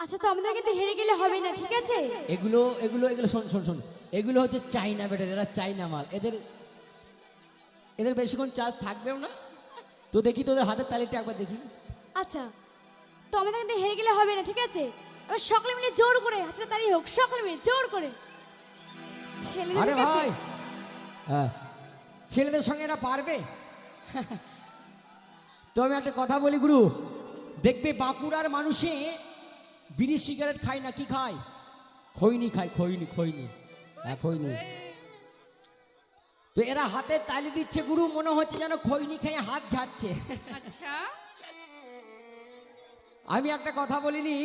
আচ্ছা তো আমাদের কিন্তু হেরে গেলে হবে না ঠিক আছে? এগুলো এগুলো এগুলো শোন শোন শোন। এগুলো হচ্ছে চাইনা বেটার এরা চাইনা মাল। এদের এদের বেশিক্ষণ চার্জ থাকবেও না। তো দেখি তোদের হাতের তালিটা একবার দেখি। আচ্ছা তো আমাদের কিন্তু হেরে গেলে হবে না ঠিক আছে? এবার সকলে মিলে জোর করে হাতে তালি হোক সকলে মিলে জোর করে। আরে ভাই! হ্যাঁ। ছেলেদের সঙ্গে এরা পারবে? তো আমি একটা কথা বলি গুরু। দেখবে বাঁকুড়ার মানুষে বিড়ি সিগারেট খায় না কি খায় খৈনি খায় খৈনি খৈনি। হ্যাঁ খৈনি। তো এরা হাতে তালি দিচ্ছে গুরু মনে হচ্ছে যেন খৈনি খেয়ে হাত ঝাড়ছে। আচ্ছা। আমি একটা কথা বলিনি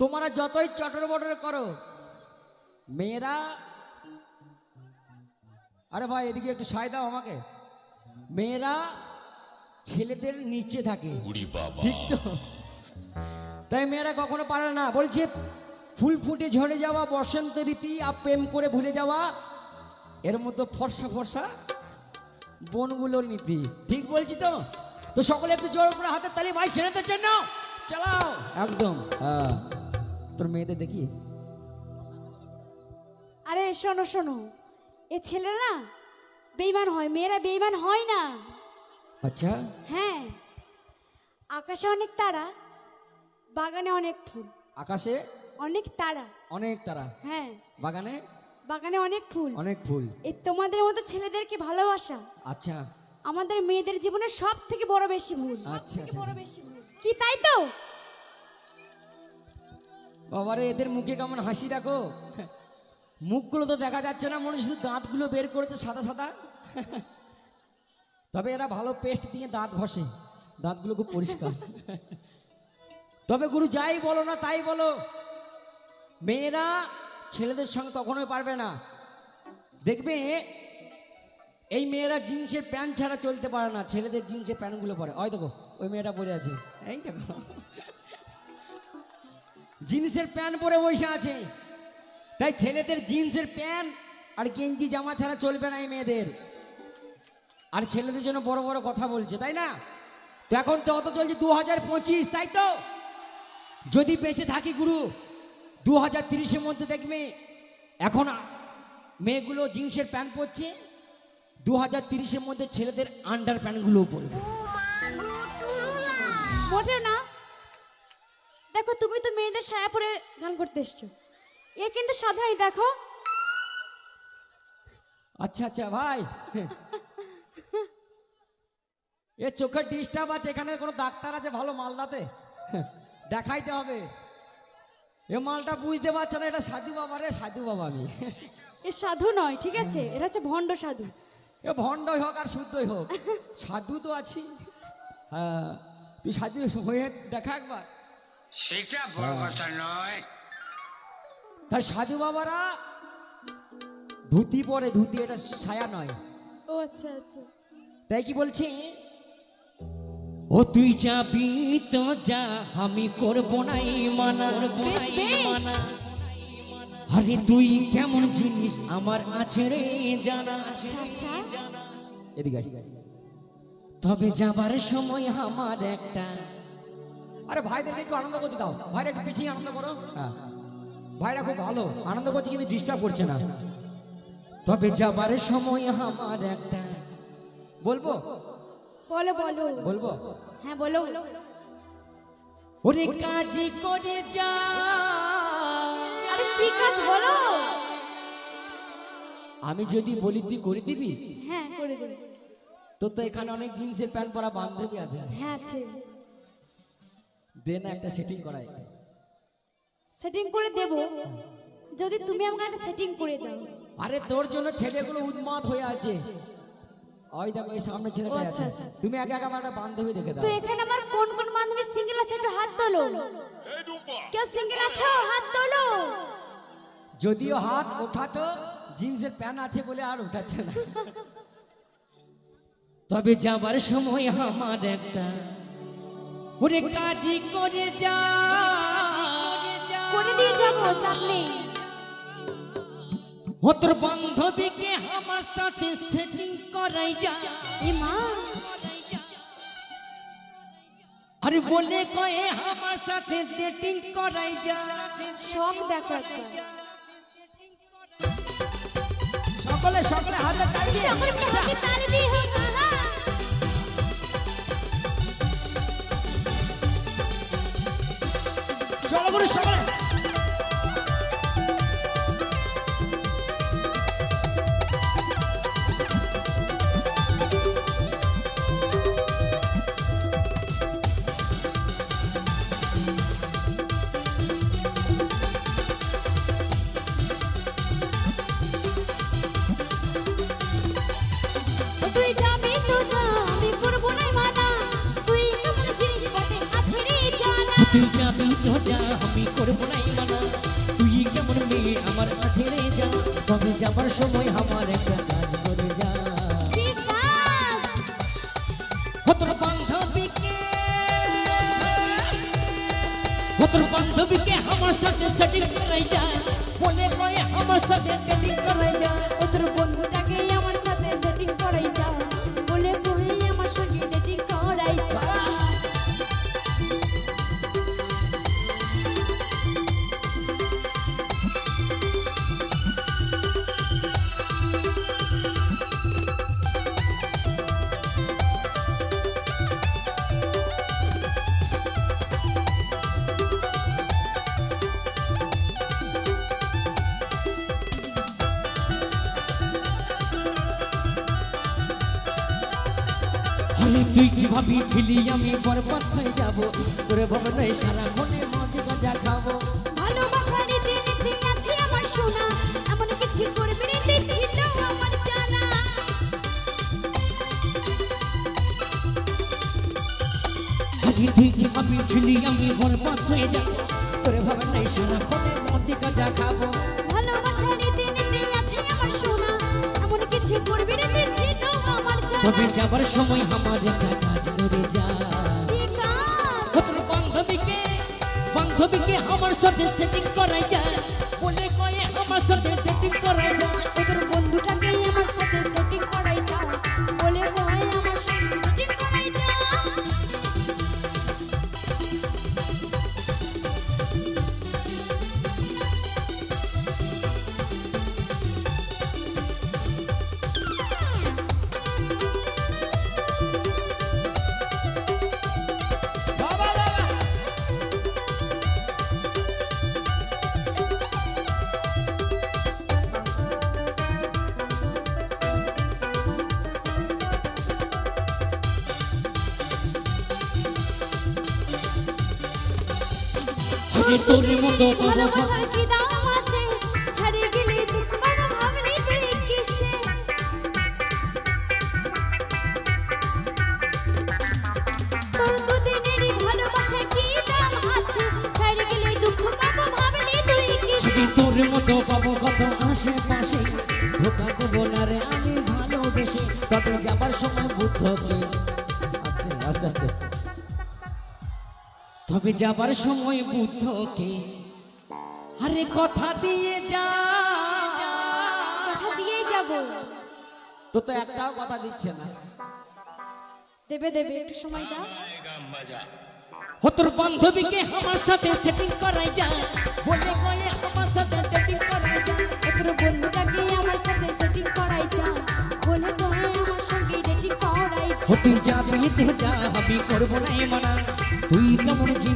তোমরা যতই চটর বটর করো মেয়েরা আরে ভাই এদিকে একটু সায় দাও আমাকে। মেয়েরা ছেলেদের নিচে থাকে। ঠিক তো? তাই মেয়েরা কখনো পারে না। বলছে ফুল ফুটে ঝরে যাওয়া বসন্ত রীতি আর প্রেম করে ভুলে যাওয়া এর মতো ফর্সা ফর্সা বনগুলোর নীতি। ঠিক বলছি তো? তো সকলে একটু জোর করে হাতের তালি ভাই ছেলেদের জন্য চালাও। একদম। হ্যাঁ। তোর মেয়েদের দেখি? আরে শোনো শোনো। এ ছেলেরা না বেইমান হয় মেয়েরা বেইমান হয় না। আচ্ছা। হ্যাঁ। আকাশে অনেক তারা বাগানে অনেক ফুল। আকাশে? অনেক তারা। অনেক তারা। হ্যাঁ। বাগানে? বাগানে অনেক ফুল। অনেক ফুল। এই তোমাদের মতো ছেলেদেরকে ভালোবাসা? আচ্ছা। আমাদের মেয়েদের জীবনে সব থেকে বড় বেশি ভুল। আচ্ছা আচ্ছা। কি তাই তো? বাবারে এদের মুখে কেমন হাসি দেখো। মুখগুলো তো দেখা যাচ্ছে না মনে শুধু দাঁতগুলো বের করেছে সাদা সাদা। তবে এরা ভালো পেস্ট দিয়ে দাঁত ঘষে। দাঁতগুলো খুব পরিষ্কার। তবে গুরু যাই বলো না, তাই বলো। মেয়েরা ছেলেদের সঙ্গে কখনোই পারবে না। দেখবে, এই মেয়েরা জিন্সের প্যান্ট ছাড়া চলতে পারে না, ছেলেদের জিন্সের প্যান্টগুলো পরে। ওই দেখো, ওই মেয়েটা পরে আছে। এই দেখো। জিন্সের প্যান্ট পরে বসে আছে। তাই ছেলেদের জিন্সের প্যান্ট আর গেঞ্জি জামা ছাড়া চলবে না এই মেয়েদের। আর ছেলেদের জন্য বড় বড় কথা বলছে, তাই না? তো এখন তো অত চলছে দু হাজার পঁচিশ, তাই তো? যদি বেঁচে থাকি গুরু দু হাজার তিরিশের মধ্যে দেখবে এখন মেয়েগুলো জিন্সের প্যান্ট পরছে দু হাজার তিরিশের মধ্যে ছেলেদের আন্ডার প্যান্টগুলোও পরবে। মোটেও না। দেখো তুমি তো মেয়েদের সায়া পরে গান করতে এসছো। এ কিন্তু সাধারণ দেখো। আচ্ছা আচ্ছা ভাই। এ চোখের ডিস্টার্ব আছে এখানে কোনো ডাক্তার আছে ভালো মালদাতে? দেখাইতে হবে। এ মালটা বুঝতে পারছে না এটা সাধু বাবা রে সাধু বাবা আমি। এ সাধু নয় ঠিক আছে? এটা হচ্ছে ভণ্ড সাধু। এ ভণ্ডই হোক আর শুদ্ধই হোক সাধু তো আছি। হ্যাঁ তুই সাধু হয়ে দেখা একবার। সেটা বড় কথা নয়। তার সাধু বাবারা ধুতি পরে ধুতি এটা ছায়া নয়। ও আচ্ছা আচ্ছা। তাই কি বলছে? ও তুই যাবি তো যা আমি করব নাই মানা বেশ বেশ। আরে তুই কেমন জিনিস আমার আছে রে জানা আচ্ছা আচ্ছা। এদিকে। তবে যাবার সময় আমার একটা আরে ভাইদেরকে একটু আনন্দ করতে দাও। ভাইরা একটু পিছিয়ে আনন্দ করো। হ্যাঁ। ভাইরা খুব ভালো। আনন্দ করছে কিন্তু ডিস্টার্ব করছে না। তবে যাবার সময় আমার একটা বলব? বলো বলো। বলব? হ্যাঁ বলো। ওরে কাজী করে যা। আরে কি কাজ বলো? আমি যদি বলি তুই করে দিবি? হ্যাঁ করে দেবো। তোর তো এখানে অনেক জিন্সের প্যান্ট পরা বান্ধবী আছে। হ্যাঁ আছে। দে না একটা সেটিং করাই। সেটিং করে দেব। যদি তুমি আমাকে একটা সেটিং করে দাও। আরে তোর জন্য ছেলেগুলো উন্মাদ হয়ে আছে। ওই দেখো এই সামনে ছেলেটা আচ্ছা, আছে। আচ্ছা। তুমি আগে আগে আমার একটা বান্ধবী দেখে দাও। তো এখানে আমার কোন কোন বান্ধবী সিঙ্গেল আছে একটু হাত তোলো। কেউ সিঙ্গেল আছো? হাত তোলো। যদিও হাত ওঠাতো জিন্সের প্যান্ট আছে বলে আর ওঠাচ্ছে না। তবে যাবার সময় আমার একটা ওরে কাজই করে যা। করে দিয়ে যাব চাপ নেই ও তোর বান্ধবীকে আমার সাথে সেটিং করাই যা আরে বলে কয়ে আমার সাথে ডেটিং করাই যা শখ দেখো সকলে সকলে হাতে তালি সকলে সকলে। যা আমি করব নাই মানা। তুই কেমন মেয়ে আমার কাছে রে যা। তবে যাবার সময় আমার একটা কাজ করে যা। হতর বান্ধবীকে হতর বান্ধবীকে আমার সাথে সেটিং করাই যা। বলে কয়ে আমার সাথে সেটিং করাই যা। তুই কি ভাবিছিলি আমি বরবাদ হয়ে যাব। তোরে ভবনে সারা মনে মদ গাঁজা খাব। তুই কি ভাবিছিলি আমি বরবাদ হয়ে যাব। তোরে ভবনে সারা মনে মদ গাঁজা খাব। ভালোবাসার আছে আমার শোনা এমন কিছু করবি রীতি তবে যাবার সময় আমার একটা কাজ করে যা। তোর বান্ধবীকে বান্ধবীকে আমার সাথে সেটিং করাই যায় বলে কয়ে আমার সাথে তুই কিসে? আরে তোর মতো পাবো কত আশেপাশে। ধোকা দেবো না রে আমি ভালোবেসে। তবে যাবার সময় বুদ্ধকে তবে যাবার সময় বুদ্ধকে আরে কথা দিয়ে যা। কথা দিয়েই যাব। তো তো একটাও কথা দিচ্ছে না। দেবে দেবে একটু সময় দাও। ও তোর বান্ধবীকে আমার সাথে সেটিং করাই যা। বলে কয়ে আমার সাথে ডেটিং করাই যা। তোর বন্ধুটাকে আমার সাথে সেটিং করাই যা। বলে বলে আমার সঙ্গে ডেটিং করাই যা। তুই যাবি যা আমি করব না মানা। তুই কেমন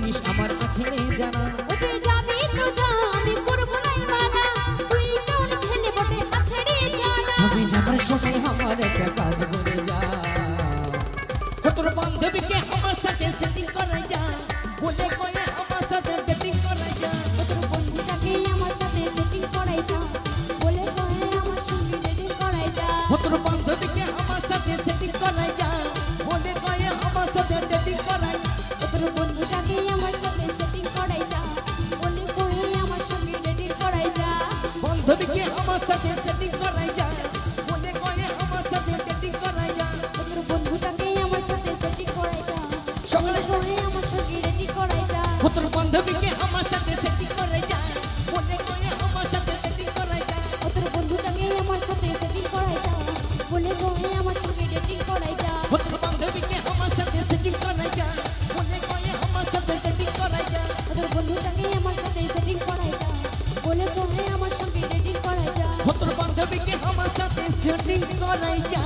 শুটিং করাই যা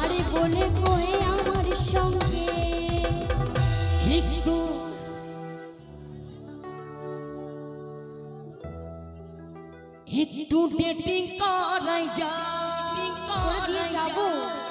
আরে বলে কোহে আমার সঙ্গে? একটু। একটু ডেটিং করাই যা করে দিয়ে যাব? করে দিয়ে যাব